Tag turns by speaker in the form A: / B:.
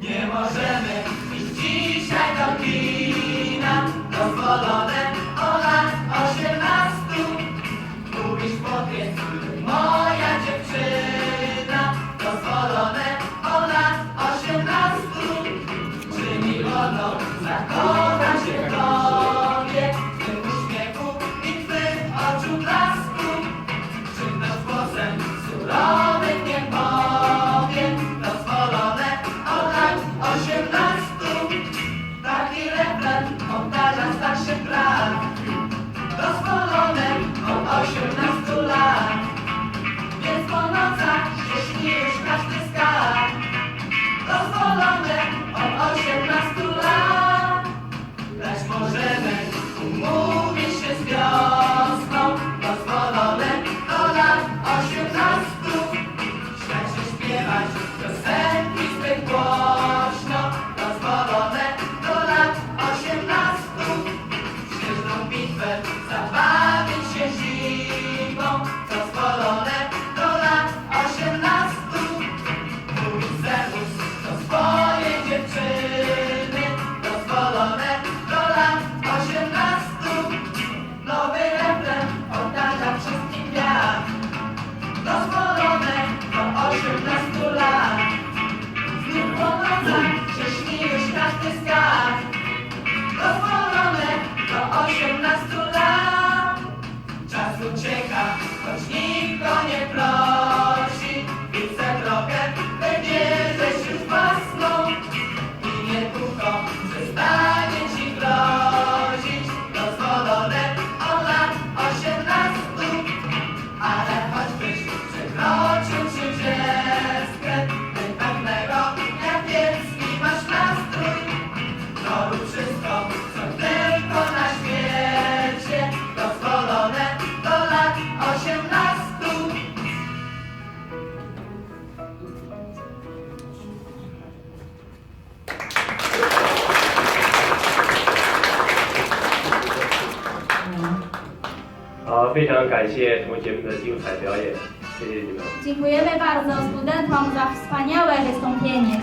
A: Nie możemy iść dzisiaj do kina. Dozwolone od lat osiemnastu. Lubisz
B: podjeść 非常感谢同学们的精彩表演，谢谢你们。
C: Dziękujemy bardzo studentom za wspaniałe wystąpienie.